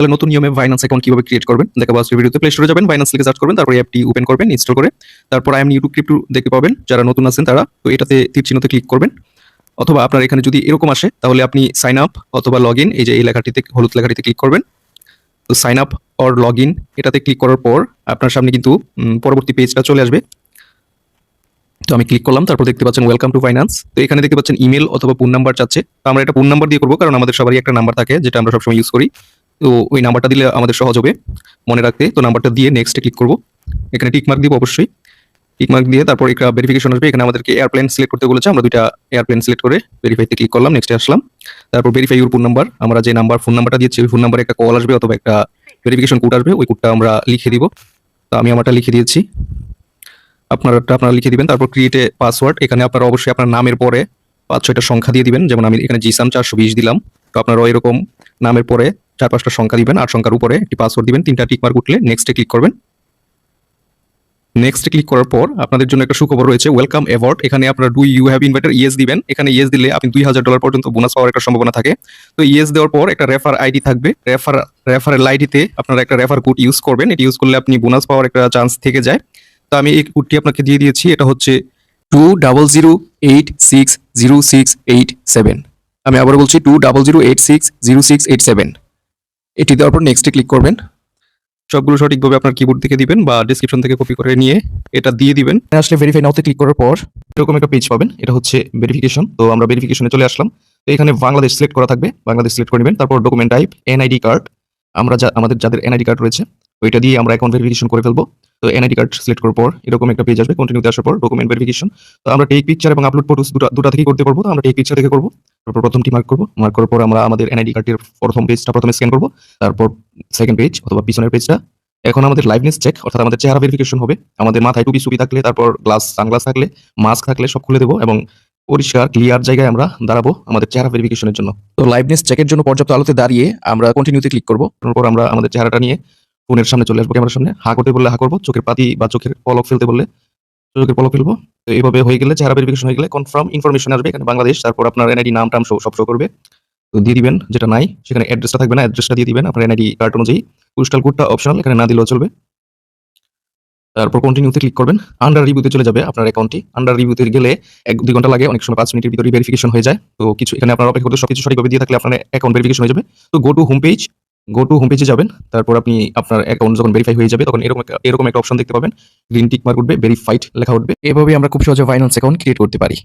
তাহলে নতুন নিয়মে বাইন্যান্স অ্যাকাউন্ট কীভাবে ক্রিয়েট করবেন? দেখাবো আজকের ভিডিওতে প্লে স্টোরে যাবেন বাইন্যান্স লিখে সার্চ করবেন, তারপর অ্যাপটি ওপেন করবেন ইনস্টল করে। তারপর আই এম ইউটিউব ক্রিপ্টো দেখতে পাবেন, যারা নতুন আছেন তারা, তো এটাতে তীর চিহ্নতে ক্লিক করবেন। অথবা আপনার এখানে যদি এরকম আসে, তাহলে আপনি সাইন আপ অথবা লগ ইন এই যে এই লেখাটিতে, হলুদ লেখাটিতে ক্লিক করবেন। তো sign up or log in এটাতে ক্লিক করার পর আপনার সামনে কিন্তু পরবর্তী পেজটা চলে আসবে। তো আমি ক্লিক করলাম, তারপর দেখতে পাচ্ছেন ওয়েলকাম টু ফাইন্যান্স তো এখানে দেখতে পাচ্ছেন ইমেল অথবা ফোন নাম্বার চাচ্ছে। তো আমরা এটা ফোন নাম্বার দিয়ে করব, কারণ আমাদের সবারই একটা নাম্বার থাকে, যেটা আমরা সবসময় ইউজ করি। তো ওই নাম্বারটা দিলে আমাদের সহজ হবে। মনে রাখতে তো নাম্বারটা দিয়ে নেক্সটে ক্লিক করব। এখানে টিক মার্ক দিব অবশ্যই। টিক মার্ক দিয়ে তারপর একটা ভেরিফিকেশন আসবে। এখানে আমাদেরকে এয়ারপ্লেন সিলেক্ট করতে বলেছে। আমরা দুইটা এয়ারপ্লেন সিলেক্ট করে ভেরিফাইতে ক্লিক করলাম। নেক্সটে আসলাম। তারপর ভেরিফাই ইউর ফোন নাম্বার আমরা যে নাম্বার ফোন নাম্বারটা দিয়েছি, ওই ফোন নাম্বারে একটা কল আসবে অথবা একটা ভেরিফিকেশন কোড আসবে। ওই কোডটা আমরা লিখে দিব। তো আমি আমারটা লিখে দিয়েছি। আপনারটা আপনারা লিখে দিবেন। তারপর ক্রিয়েটে পাসওয়ার্ড এখানে আপনারা অবশ্যই আপনার নামের পরে পাঁচ ছয়টা সংখ্যা দিয়ে দিবেন। যেমন আমি এখানে জিসাম চারশো বিশ দিলাম। তো আপনারাও এরকম নামের পরে চার পাঁচটা সংখ্যা দিবেন আর সংখ্যার উপরে একটি পাসওয়ার্ড দিবেন, তিনটা টিক মার্ক উঠলে নেক্সটে ক্লিক করবেন। নেক্সট ক্লিক করার পর আপনাদের জন্য একটা সুখবর রয়েছে ওয়েলকাম অ্যাওয়ার্ড এখানে আপনারা do you have inviter yes দিবেন। এখানে ইয়েস দিলে আপনি দুই হাজার ডলার পর্যন্ত বোনাস পাওয়ার একটা সম্ভাবনা থাকে। তো ইয়েস দেওয়ার পর একটা রেফার আইডি থাকবে। রেফার রেফারেল আইডিতে আপনারা একটা রেফার কোড ইউজ করবেন। এটি ইউজ করলে আপনি বোনাস পাওয়ার একটা চান্স থেকে যায়। তো আমি এই কোডটি আপনাকে দিয়ে দিয়েছি, এটা হচ্ছে two double zero eight six zero six eight seven আমি আবার বলছি two double zero eight six zero six eight seven এটি দেওয়ার পর নেক্সটে ক্লিক করবেন। সবগুলো সঠিকভাবে আপনার কিবোর্ড থেকে দিবেন বা ডিসক্রিপশন থেকে কপি করে নিয়ে এটা দিয়ে দিবেন। আসলে ভেরিফাই নাওতে ক্লিক করার পর এরকম একটা পেজ পাবেন, এটা হচ্ছে ভেরিফিকেশন তো আমরা ভেরিফিকেশনে চলে আসলাম। তো এখানে বাংলাদেশ সিলেক্ট করা থাকবে, বাংলাদেশ সিলেক্ট করে নেবেন। তারপর ডকুমেন্ট টাইপ এনআইডি কার্ড আমরা যা আমাদের যাদের এনআইডি কার্ড রয়েছে ওইটা দিয়ে আমরা অ্যাকাউন্ট ভেরিফিকেশন করে ফেলব। তো এনআইডি কার্ড সিলেক্ট করার পর এরকম একটা পেজ আসবে কন্টিনিউতে আসার পর ডকুমেন্ট ভেরিফিকেশন তো আমরা টেক পিকচার এবং আপলোড ফটোস দুটো, দুটা থেকেই করতে পারব। তো আমরা টেক পিকচার থেকে করব। তারপর প্রথমটি মার্ক করব। মার্ক করার পর আমরা আমাদের এনআইডি কার্ডের প্রথম পেজটা প্রথমে স্ক্যান করব। তারপর সেকেন্ড পেজ অথবা পিছনের পেজটা এখন আমাদের লাইভনেস চেক অর্থাৎ আমাদের চেহারা ভেরিফিকেশন হবে। আমাদের মাথায় টুপি সুপি থাকলে, তারপর গ্লাস সানগ্লাস থাকলে মাস্ক থাকলে সব খুলে দেবো এবং পরিষ্কার ক্লিয়ার জায়গায় আমরা দাঁড়াবো আমাদের চেহারা ভেরিফিকেশনের জন্য। তো লাইভনেস চেকের জন্য পর্যাপ্ত আলোতে দাঁড়িয়ে আমরা কন্টিনিউতে ক্লিক করব। তারপর আমরা আমাদের চেহারাটা নিয়ে ফোনের সামনে চলে আসব ক্যামেরার সামনে। হা করতে বললে হা করব, চোখের পাতি বা চোখের পলক ফেলতে বললে, চোখের পলক ফেলব। তো এইভাবে হয়ে গেলে, চেহারা ভেরিফিকেশন হয়ে গেলে কনফার্ম ইনফরমেশন আসবে এখানে বাংলাদেশ, তারপর আপনার এনআইডি নাম, টাম সব শো করবে। তো দিয়ে দিবেন, যেটা নাই, সেখানে অ্যাড্রেসটা থাকবে না অ্যাড্রেসটা দিয়ে দিবেন। আপনার এনআইডি কার্ড অনুযায়ী পোস্টাল কোডটা অপশনাল এখানে না দিলেও চলবে। তারপর কন্টিনিউতে ক্লিক করবেন। আন্ডার রিভিউতে চলে যাবে আপনার অ্যাকাউন্টটি আন্ডার রিভিউতে গেলে এক দুই ঘণ্টা লাগে, অনেক সময় পাঁচ মিনিটের ভিতরে ভেরিফিকেশন হয়ে যায়। তো কিছু, এখানে আপনার অপেক্ষা করতে সবকিছু সঠিকভাবে দিয়ে থাকলে আপনার অ্যাকাউন্ট ভেরিফিকেশন হয়ে যাবে। তো go to home page go to home পেজে যাবেন, তারপর আপনি আপনার অ্যাকাউন্ট যখন ভেরিফাই হয়ে যাবে, তখন এরকম এরকম একটা অপশন দেখতে পাবেন। গ্রিন টিক মার্ক উঠবে ভেরিফাইড লেখা উঠবে। এভাবে আমরা খুব সহজে ফাইন্যান্স অ্যাকাউন্ট ক্রিয়েট করতে পারি।